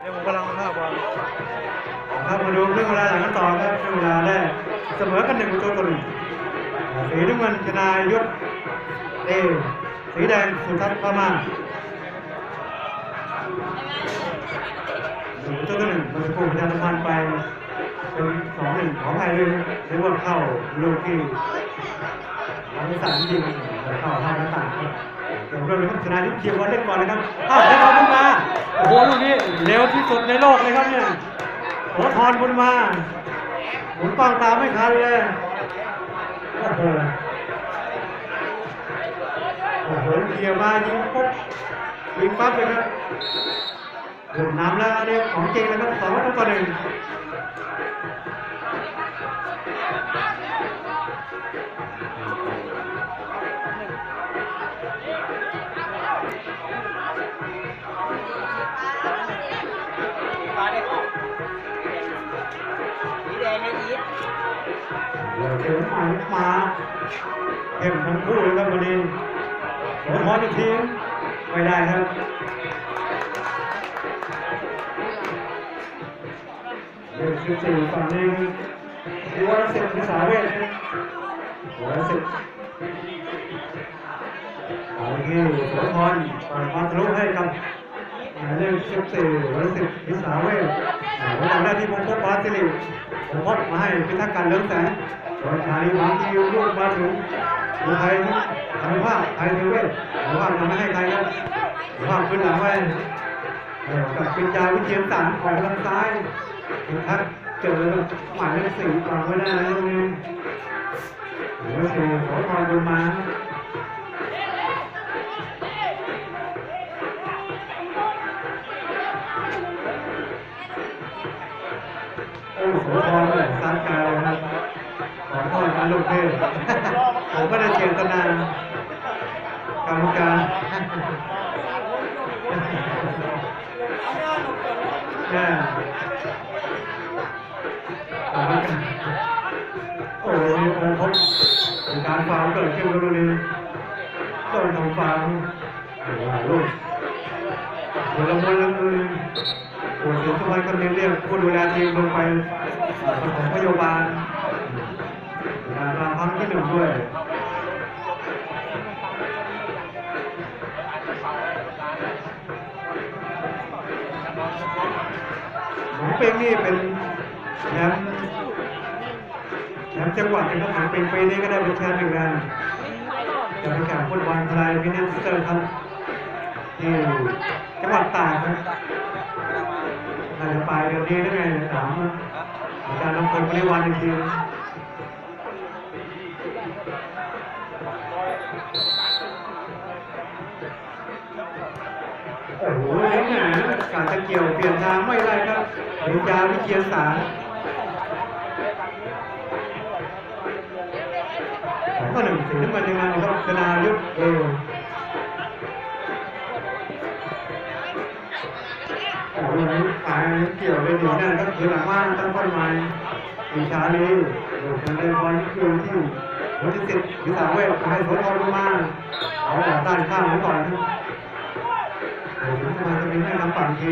เดี๋ยวผมกำลังภาพบอลครับมาดูเรื่องเวลาหลังกันต่อครับช่วงเวลาแรกเสมอกันหนึ่งประตูต่อหนึ่งสีน้ำเงินชนายยุทธเอสีแดงสุทัศน์พม่าหนึ่งประตูต่อหนึ่งมันจะพุ่งประชาสัมพันธ์ไปเป็นสองหนึ่งขออภัยด้วยเรียกว่าเข้าลูกที่ทางสามยิงเข้าห้าหน้าต่างครับเดี๋ยวเราเลยครับชนะยุทธเคียวบอลเล่นก่อนเลยครับอ้าวได้บอลขึ้นมา โอ้โหลูกนี้เร็วที่สุดในโลกเลยครับเนี่ยโหทอนบุญมาหมุนกล้องตามไม่ทันเลยโอ้โหโอ้โหเคลียร์มายิงปุ๊บยิงปั๊บเลยครับหลุดน้ำแล้วอันนี้ของจริงนะครับสองวัตูต่อหนึ่ง เดี๋ยวเดี๋ยวมามาเข้มทั้งคู่เลยครับวันนี้โหทอนอีกทีไม่ได้ครับเด็กสิบสี่ฝั่งนี้ดูว่าเสร็จพิสาเวทโหเสร็จเอาที่โสธรปล่อยมาทะลุให้กับหมายเลขสิบสี่วรสิทธิ์พิสาเวทแล้วทำหน้าที่พงพบปาสิริพงพบมาให้พิทักษ์การเลื้องแสง โดยชาลีมาที่ลูกมาถึงดูไทยอนุภาพไทยเทเวศอนุภาพทำให้ใครครับอนุภาพขึ้นหลังไว้กับปิญญาวิเชียนสันออกทางซ้ายพิทักษ์เจอหมายเลขสี่ต่อไม่ได้นะตรงนี้หมายเลขสี่ขอพรบุญมาโอ้โหพอเลยสารกายเลยครับ นะลูกเทพผมไม่ได้เจตนากรรมการแม่โอ้โหโอ้โหการฟาวเกิดขึ้นตรงนี้ต้นของฟาวล์โอ้โหลูกหัวละมุนละมุนโอ้ถึงทุกวันก็เรียนเรียกผู้ดูแลทีมลงไปปฐมพยาบาล งานราพักที่หนึ่งด้วยหมูเป็งนี่เป็นแชมป์แชมป์จังหวัดนะครับหมูเป็งปีนี้ก็ได้เป็นแชมป์อีกแล้วจะไปแข่งฟุตบอลไทยพินิจเตอร์ครับที่จังหวัดตากครับอาจจะไปเดือนนี้ได้ไงถามอาจารย์ลำพลปริวันอีกที โอ้โหนี่แหมการจะเกียวเปลี่ยนทางไม่ได้ครับปริญญาวิเชียนสารสองต่อหนึ่งสีน้ำเงินยังไงครับชนายุทธเอวโอ้โหขายเกี่ยวเลยดีนั่นก็คือหลังว่านตั้งต้นไม้ปีชาลีโดดกันเลยบอลที่อยู่ที่หัวที่สิบวิสาเวทให้โสธรลงมากเอาออกด้านข้างไว้ก่อนครับ ทำไมจะมีให้ทำปั่นที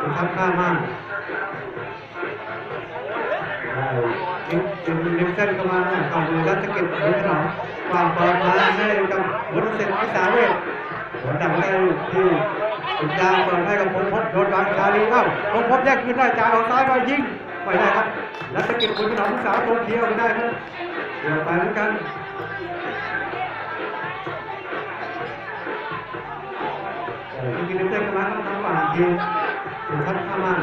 คุณทับข้ามากยิงยิงยิงเส้นเข้ามาก่อนดูรัชกิจหรือขนมวางบอลมาให้กับหัวที่สิบวิสาเวทหัวดังได้ที่สุดยาวเปิดให้กับพงพบโดนบางชาลีเข้าพงพบแยกคืนได้จ่ายออกซ้ายมายิงไม่ได้ครับรัชกิจคุณขนมสาวโตเคียวไม่ได้ครับเดี๋ยวไปเหมือนกัน ทำฝั่งทีมถึงทัดข้ามา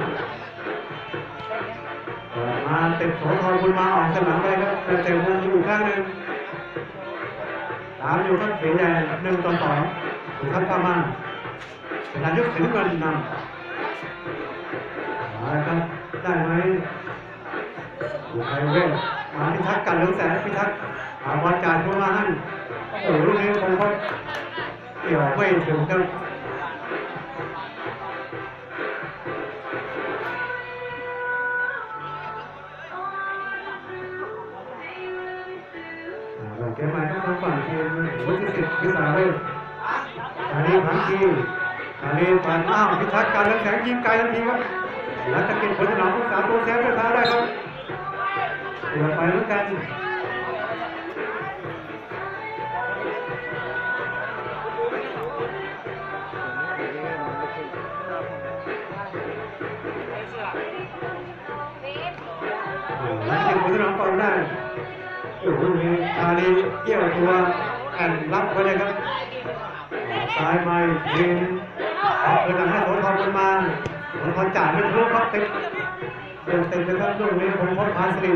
เออมาเต็มโสธรบุญมาออกสนามไปครับเต็มเต็มวงอยู่ข้างหนึ่งตามอยู่ครับเสียใหญ่หนึ่งต่อสองถึงทัดข้ามาเป็นนายกถึงเงินนำมาครับได้ไหมอยู่ไทยเวทมาพิทักษ์กันเหลืองแสนพิทักษ์หาบอลการเข้ามาให้โอ้โหลูกนี้คงเขาเกี่ยวไม่ถึงครับ มาทั้งสองฝั่งทีมวุฒิสิทธิ์พิสาเวทอันนี้พังคีชาลีผ่านอ้าวพิทักษ์การเลือกแสงยิงไกลทันทีครับแล้วจะเก็บผลสนามรักษาตัวเซฟด้วยเท้าได้ครับเปิดไปแล้วกันแล้วเก็บผลสนามก่อนได้โอ้โหมีชาลีเกี่ยวตัว แอนรับไว้เลยครับซ้ายไม่ยิงออกไปหลังให้โสธรกันมาโสธรจ่ายไม่ทะลุครับต็มเต็มเต็มเลยครับลูกนี้ผมพบพานสลิว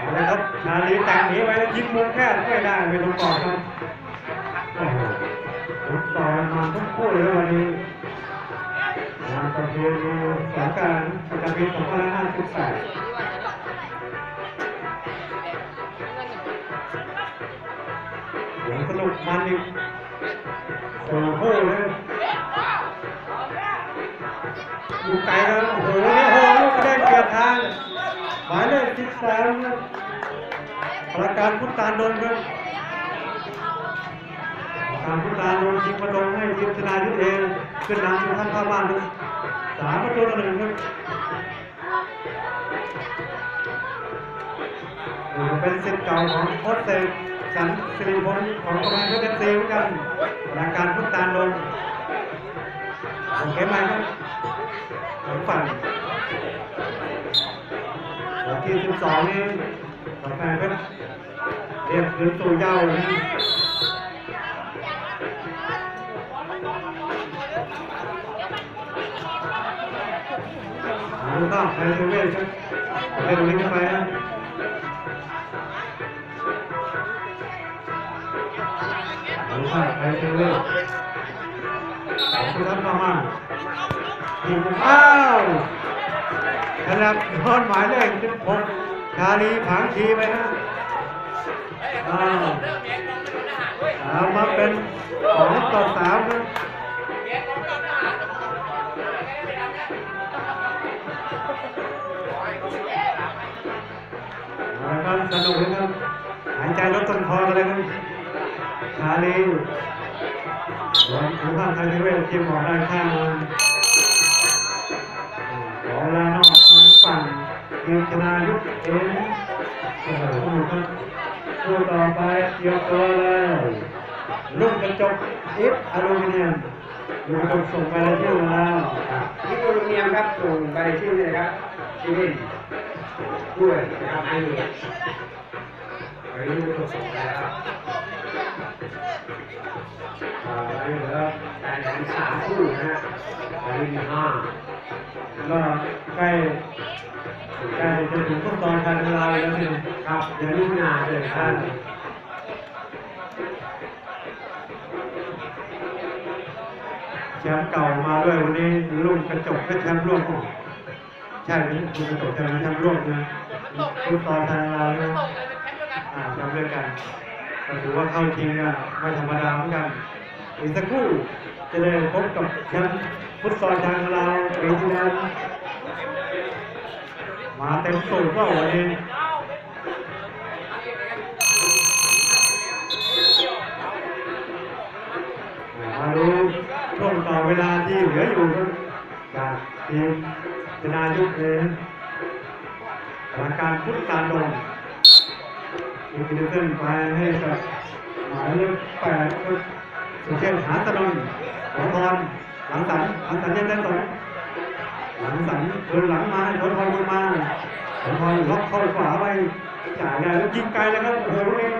เอาละครับชาลีแต่งหนีไว้วยิงมุมแค่ไม่ได้ไม่ต้องกอดครับ คู่เลยวันนี้งานประเพณีสงการประจำปี2558เดี๋ยวสนุกมันอีกโอ้โหเลยอยู่ไกลแล้วโอ้โหนี่โหลูกกระเด้งเกียรทางหมายเลขสิบสามประการพุทธานนท์ครับ ประการพุทธานนท์ยิงประตูให้ทีมชนายุทธเองขึ้นนำอยู่ข้างข้าบ้านสามประตูต่อหนึ่งครับเป็นสิทธิ์เก่าของโค้ชเซกสันสิริพลของกำลังเพชรเอฟซีเหมือนกันประการพุทธานนโอเคไหมครับของฝั่งวันที่12นี้กาแฟเพชรเรียกคืนสู่เย้านะ เอาละครับไปเซเว่นครับไปตรงนี้กันไปนะเอาละครับไปเซเว่นขอบคุณครับมากมากๆทีมอ้าวขนาดโดนหมายเลข16ชาลีผางชีไปฮะอ้าวเอามาเป็นสองต่อสามครับเอาละ ครับสนุกเลยครับหายใจลดต้นคอกันเลยครับชาลีหวังถึงข้างไทยเวททีมออกด้านข้างมาขอลานอกทางฝั่งทีมชนายุทธเองโอ้โหครับคู่ต่อไปเกี่ยวตัวเลยลูกกระจกเอฟอลูมิเนียมลูกกระจกส่งไปแล้วที่โรงงานที่โอลูมิเนียมครับส่งไปชื่อนี่นะครับชื่อเล่ ด้วยนะครับอ้นี่ไอ้นี่ก็ส่งไปแล้วครับอ่านี่เหลือการแข่งขันสามคู่นะฮะอ้นี่ห้าก็ใกล้ใกล้จะถึงขั้นตอนการเวลาแล้วนี่ครับเดือนมิถุนาเลยครัท่าบนแชมป์เก่ามาด้วยวันนี้ลูกกระจกเป็นแชมป์ร่วมของ ช่ไหมลูกกระจกแชมป์แชมป์ร่วมนะฟุตซอลไทยเราเนี่ยอ่าจำด้วยกันก็ถือว่าเข้าจริงอะไม่ธรรมดาเหมือนกันอีกสักครู่จะได้พบกับแชมป์ฟุตซอลทางลาปีที่แล้วมาเต็มสูบก็วันนี้มาดูช่วงต่อเวลาที่เหลืออยู่ครับจากทีม ชนายุทธเองกรรมการพุทธการดงมีกินเส้นไปให้กับหมายเลขแปดก็สุเชษฐ์หาตะนนท์ขอพรหลังสันหลังสันยังได้สองหลังสันเดินหลังมาให้ขอพรลงมาขอพรล็อกเข้าขวาไปจ่ายได้แล้วยิงไกลแล้วครับโอ้โหลูกนี้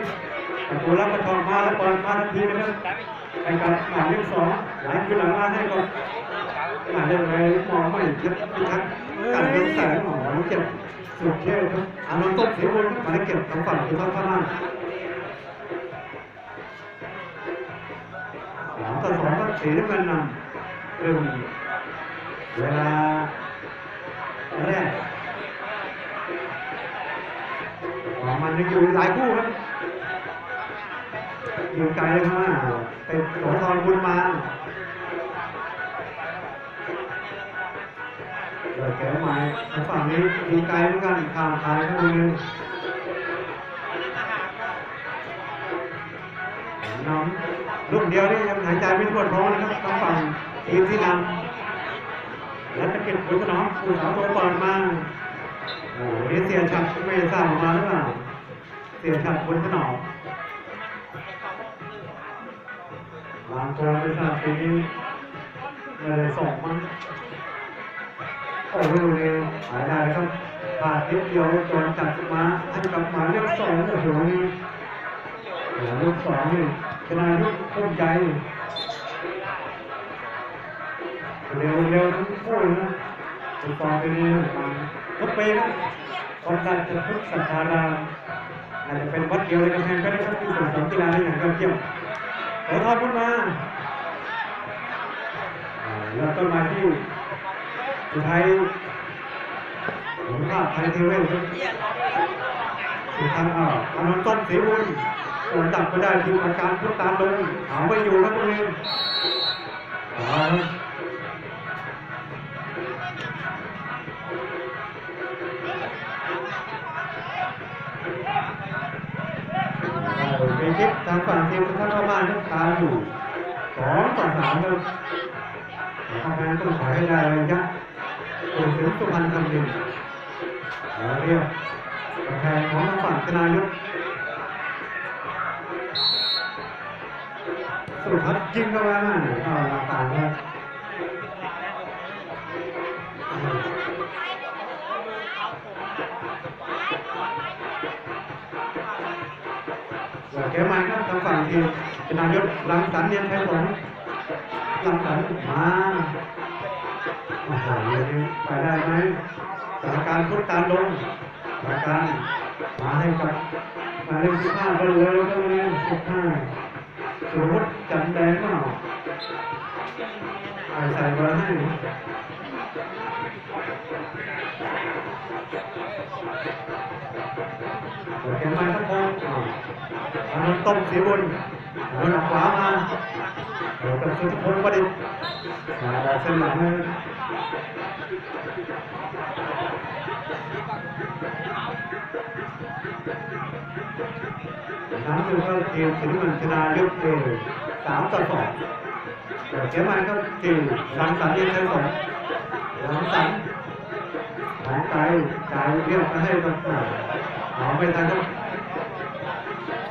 ประตูรับประทองมาแล้วเปิดมาทันทีนะครับไปกับหมายเลขสองหลขึ้นหลังมาให้กับ หมายเลขอะไรมองไม่ชัดไม่ชัดกันเรื่องแสงหมอเจ็บสุดเท่ครับอานนท์ต้นเสียบนมายเก็บทางฝั่งคือทอดข้างล่างสามต่อสองก็สีน้ำเงินนำเริ่มเวลาแรกออกมันยังอยู่หลายคู่ครับอยู่ไกลเลยครับเป็นโสธรบุญมา แก้วใหม่ฝั่งนี้มีไกลเหมือนกันข้ามทายเข้าไปเลยน้องลูกเดียวนี่ยังหายใจไม่ทั่วท้องนะครับทางฝั่งทีมที่นำแล้วจะเก็บผลสนองผู้สาวตัวเปิดมาโอ้โหนี่เสียชัดไม่ทราบออกมาหรือเปล่าเสียชัดผลสนองวางตัวไม่ทราบทีนี้ไม่ได้ส่งมั้ง โอ้โหเลยหายได้ครับผ่าทิศเดียวโดนจับมาให้กับหมายเลขสองโอ้โหนี่หมายเลขสองนี่ชนะลูกพุ่มใจเร็วเร็วทั้งคู่นะติดต่อไปนี่ทุกปีนะองค์การจะพุทธสัทธารามอาจจะเป็นวัดเดียวในกำแพงก็ได้ครับที่ส่งเสริมกีฬาได้อย่างยอดเยี่ยมขอทอดขึ้นมาแล้วต้นมาที่ สุดท้ายผมภาพไทยเทเวลครับสุดท้ายอ่าอานนท์ต้นศรีบุญโดนจับไปได้ทีมอาการพุทธตามลงหาไม่อยู่ครับตรงนี้เอาครับเอามีคลิปทางฝั่งทีมท่านเข้าบ้านครับตามอยู่สองต่อสามครับทำงานต้องขายให้ได้ระยะ ถึงถึงสุพรรณคำนึงแล้วเรียกประธานของทางฝั่งธนายุทธสุทัศน์ยิงเข้ามาก็หลักต่างครับเกมมาครับทางฝั่งทีมธนายุทธรังสรรค์เนียนไทยสงฆ์หลังจากมา โอ้โหไปได้ไหมสถานการณ์พุทธตามลงสถานการณ์มาให้กับมาเล่นสิบห้าก็เลยแล้วก็เลยสิบห้าสมมติจันแดงเปล่าไปใส่มาให้เปิดเกมมาครับพงศ์อ่านนท์ต้มสีบุญ อานนท์ขวามาเดี๋ยวกับสุทธิพงศ์ประดิษฐ์มาได้เส้นหลังเลยน้ำคือก็ทีมสิงมันชนะยกเอสามต่อสองเดี๋ยวเชียร์มันก็ทีมรังสรรค์ยิงเท่สองรังสรรค์หายไปจ่ายเรียกมาให้กับเอาไปทางครับ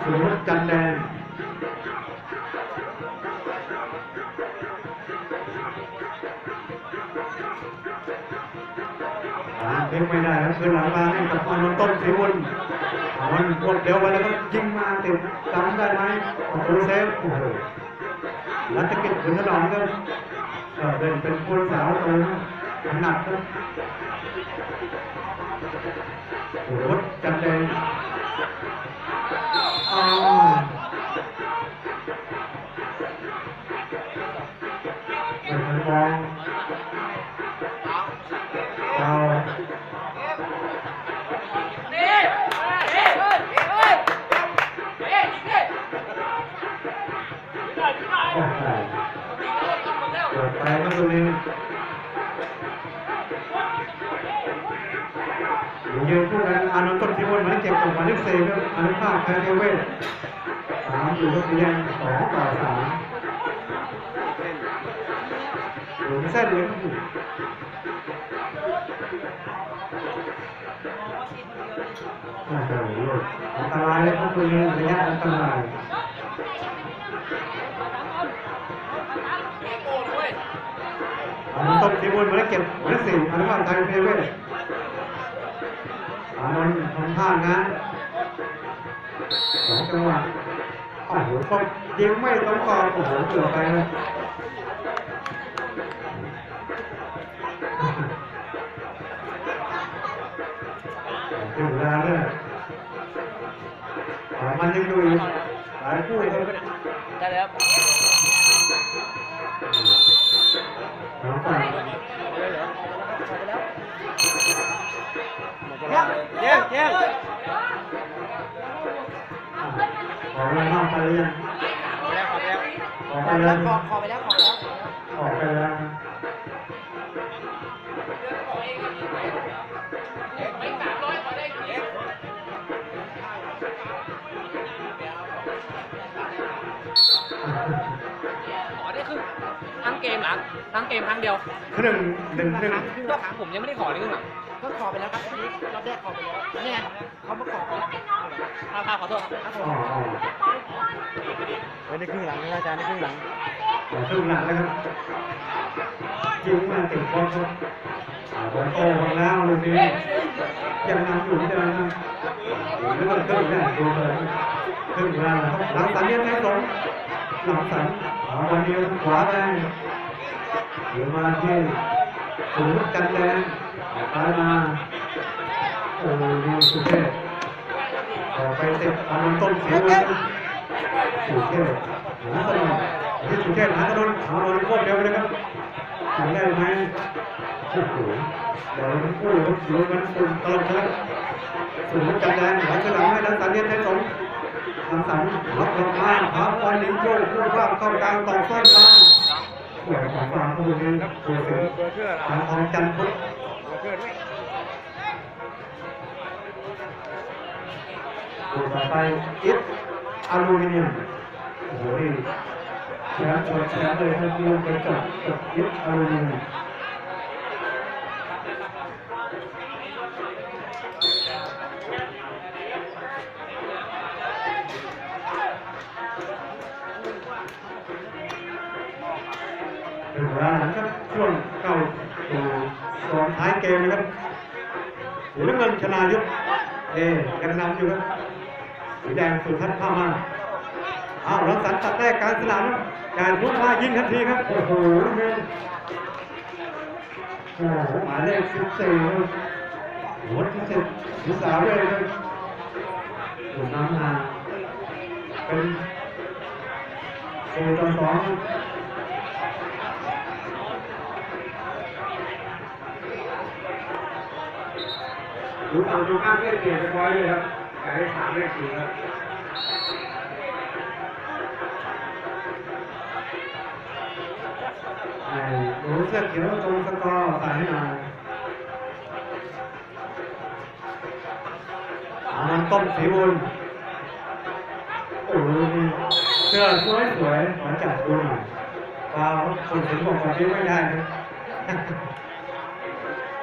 สุรจันแดง เลี้ยงไม่ได้แล้วคือหลังมาให้กับอนนต้นสีบุญเอามันหมดเดียวไปแล้วก็ยิงมาติดจำได้ไหมประตูเซฟโอ้โหแล้วจะเก็บถึงขนองก็เออเดินเป็นผู้รักษาประตูนะหนักครับโอ้โหจัดเลยอ้าวไม่ทันมอ ครับตรงนี้ยืนคู่กันอานนท์ต้นพิมลหมายเลขเจ็ดกับหมาเลขสี่ครับอนุภาพแพ้เทเวศสามอยู่ก็เพียงสองต่อสามหลุมเส้นเลยครับโอ้โหลูกอันตรายเลยครับตรงนี้ระยะอันตราย อนนท์ต้นสีบุญมาแล้วเก็บมายเลขสี่อนุภาพไทยเทเวศอานนท์ทำท่านะสองจังหวะโอ้โหก็ยิงไม่ต้องกอบโอ้โหเกือบไปเลยถึงเวลาเลยอ่ามันยังอยู่อีกหลายคู่ครับได้แล้ว เจ๊งเจ๊งขอแล้วน้อไปเรื่อยขอไปแล้วขอขอไปแล้วขอแล้วขอไปแล้วขอได้ครึ่ทั้งเกมหลัทั้งเกมทั้งเดียวครึ่งหนึ่งหนึ่งก็ครั้งผมยังไม่ได้ขอเลยครึ่งหลัง ก็ขอไปแล้วครับอันนี้รอบแรกขอไปแล้วนี่ไงเขามาขอข้าวขอโทษครับอ๋ออ๋อไว้ในครึ่งหลังนะอาจารย์ในครึ่งหลังครึ่งหลังนะครับยิงมมาติดบอลครับอ่าบอลโตมาแล้วลูกนี้ยังนำอยู่ที่เดิมนะโอ้โหแล้วก็ครึ่งแรกดูเลยครึ่งเวลาครับหลังสันเนี่ยไม่สนหลังสันวันเดียวทางขวาไปเดี๋ยวมาที่ สูงกันแดงซ้ายมาโอ้โหดูสุเทพต่อไปเตะอานนท์ต้นเสีเลยสุเทพหาตลอดที่สุเทพหาตลอดเอาบอลโคตรเร็วเลยครับทำได้ไหมโอ้โหเดี๋ยวทั้งคู่ครับดูมันฝุ่นตลอดครับสูงกันแดงหลังฉลังให้หลังสันเนี่ยไทยสองหลังสันล็อกลงมาหาบอลลิงโจ้คู่าเข้ากลางต่อส้นมาส วยของฟางคู่นี้ครับตัวเสือทางทองจันทร์พุทธตัวต่อไปอิฟอลูมิเนียมโอ้โหนี่แชมป์ตัวแชมป์เลยครับรวมกันกับกับอิฟอลูมิเนียมายุทธเอยังนำอยู่ครับสีแดงสุทัศน์ข้ามาอ้าวรังสรรค์ตัดแรกการสนามการลุกมายิงทันทีครับโอ้โหโอ้โหหมายเลขสิบสี่หัวที่สิบวิสามเวทครับถูกน้ำมาเป็นสี่ต่อสองครับ ดูเอาดูข้ามเล่นเปลี่ยนไปบ่อยเลยครับการได้สามเลขสี่ครับไอ้หนูเสื้อเขียวตรงสกอร์ใส่ให้หน่อยอามันต้มสีบุญโอ้โหนี่เสื้อสวยสวยๆขอจับดูหน่อยเปล่าคนถึงบอกแบบนี้ไม่ได้นะ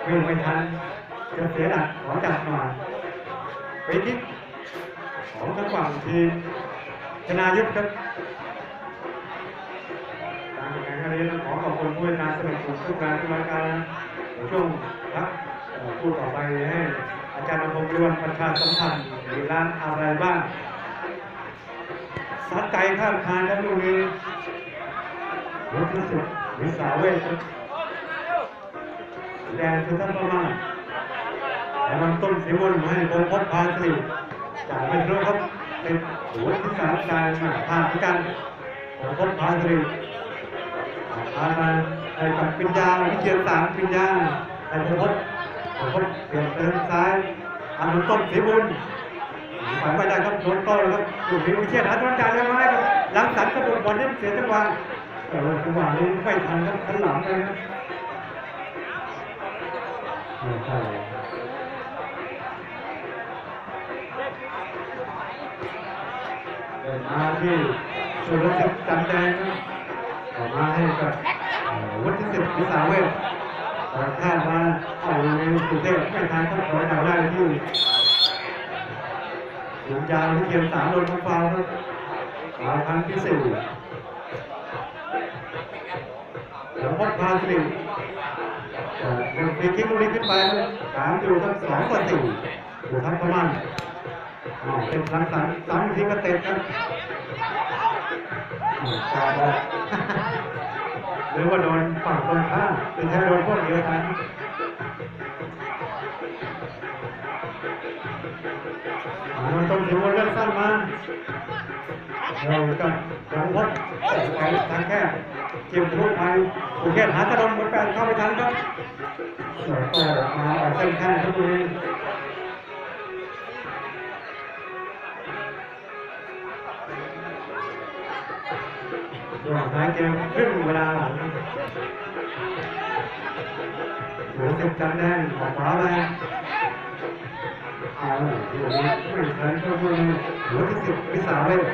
วิ่งไม่ทัน จะเสียหลักขอจับหน่อยไปที่ของทางฝั่งทีมชนายุทธครับการแข่งขันนี้ต้องขอขอบคุณผู้ในการสนับสนุนทุกการทุกราการช่วงครับพูดต่อไปให้อาจารย์นพงศ์รวนประชาสัมพันธ์มีร้านอะไรบ้างสัดไก่ข้ามคานครับลูกนี้รถที่สุดวิสาเวชแดนคือท่านประมาณ แต่มันต้นสีมนต์ให้คงพบพาสิจากไม่รู้ครับเป็นหัวที่สามกายมาพาพิการคงพบพาสิพามาในกับปิญญาวิเชียรสามปิญญาในพระพจน์พระพจน์เปลี่ยนเดินซ้ายอันต้นสีบุญไปไม่ได้ครับโดนโต้แล้วครับถูกมีวิเชียรหาต้นจ่ายเร็วมาให้ครับหลังสันกระโดดบอลนี่นเสียจังหวะเออจังหวะนี้ไม่ทันครับทันหลังเลยครับ มาที่สุรศักดิ์จันแดงครับออกมาให้กับวุฒิสิทธิ์วิสาเวทแต่คาดว่าเอาในสุเทพไม่ทันครับขอจากได้ที่หลุมยาวที่เกียนสามโดนทุกฟาวครับฟาครั้งที่สี่หลวงพ่อพาสิริเอ่อเดินฟรีคิกลูกนี้ขึ้นไปสามอยู่ครับสองต่อสี่อยู่ทั้งประมาณ เป็นครั้งสามสามทีก็เตะครับอ้าวกาบหรือว่าโดนฝั่งตรงข้ามเป็นแค่โดนพวกเดียวกันมันต้องถือว่าเลือกสั้นมาเรากับหลวงพ่อแต่ไปทางแค่เกี่ยวกับไปโอเคหาตะดมมันแปลเข้าไปทันครับแล้วก็มาออกเส้นข้างทุกที ระหว่างท้ายเกมครึ่งเวลาหลังหัวติดกันแดงออกขวาไปเอาหัวนี้ไม่ทันก็คือหัวที่สิบวิสาเวท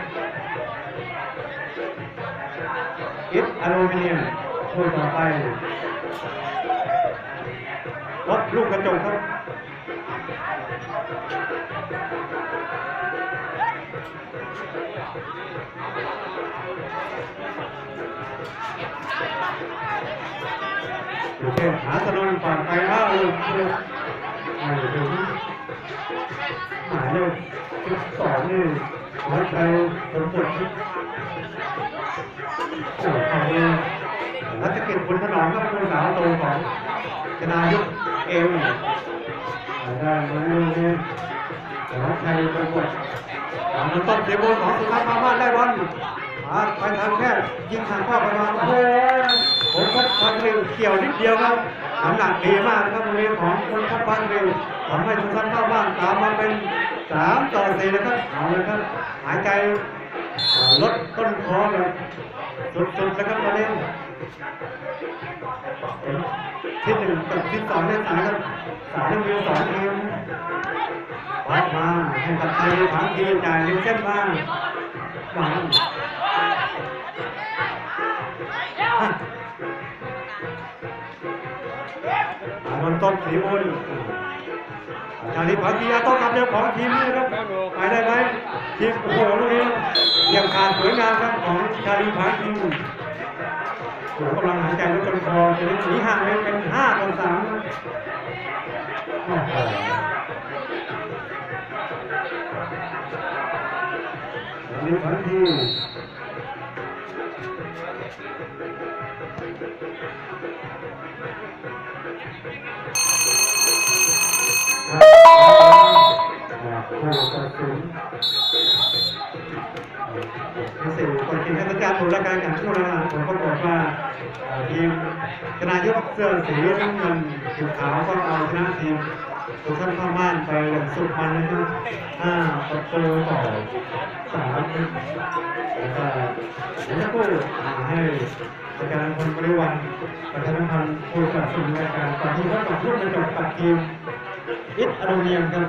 อลูมิเนียมคู่ต่อไปรถลูกกระจกครับ โอเคหาถนนผ่านไปแล้วลูกลูกไม่ถึงหมายเลขสิบสองนี่หัวใจสมบูรณ์โอ้โหรัชกิจบุญถนอมก็เป็นสาวโตของชนายุเอวได้มาลูกนี้หัวใจสมบูรณ์หลังต้นเสียบอลของสุภาพมาได้บอล มาไปทางแค่ยิงทางเข้าไปมาโอ้โหผมก็พันเร็วเกี่ยวนิดเดียวครับน้ำหนักดีมากนะครับโรงเรียนของคนทัพพันเร็วทำให้ทุกท่านเข้าบ้านตามมาเป็นสามต่อสี่นะครับเอาเลยครับหายใจลดต้นคอแบบสุดๆนะครับตอนนี้ที่หนึ่งกับที่สองเนี่ยสายครับสายเรื่องเรียวสองทีมออกมาให้กับไทยผางทีมจ่ายริมเส้นมาหวัง นนท์ต้นสีบุญชาลิพักียาต้องกลับเร็วของทีมนี้นะครับไปได้ไหมทีมโอ้โหลูกนี้เกี่ยงขาดสวยงามครับของชาลีพักีโอ้โหกำลังหายใจลดจนคอจะได้หนีห่างเลยเป็นห้าต่อสามโอ้โหชาลีพักีผู้ตัดสินที่ สี่คนกินให้สัญญาถูกและการแข่งขันระหว่างผลปรากว่าทีมชนะยกเสื้อสีน้ำเงินสีขาวก็เอาชนะทีม ทุกท่านเข้าบ้านไปอย่างสุดมันนะครับห้าประตูต่อสามแล้วก็เดี๋ยวจะพูดให้อาจารย์คนบริวันประธานพันธ์ผู้สนับสนุนรายการต่อที่ว่าต่อพูดในจบตัดทีมอิตอโดเนียมครับ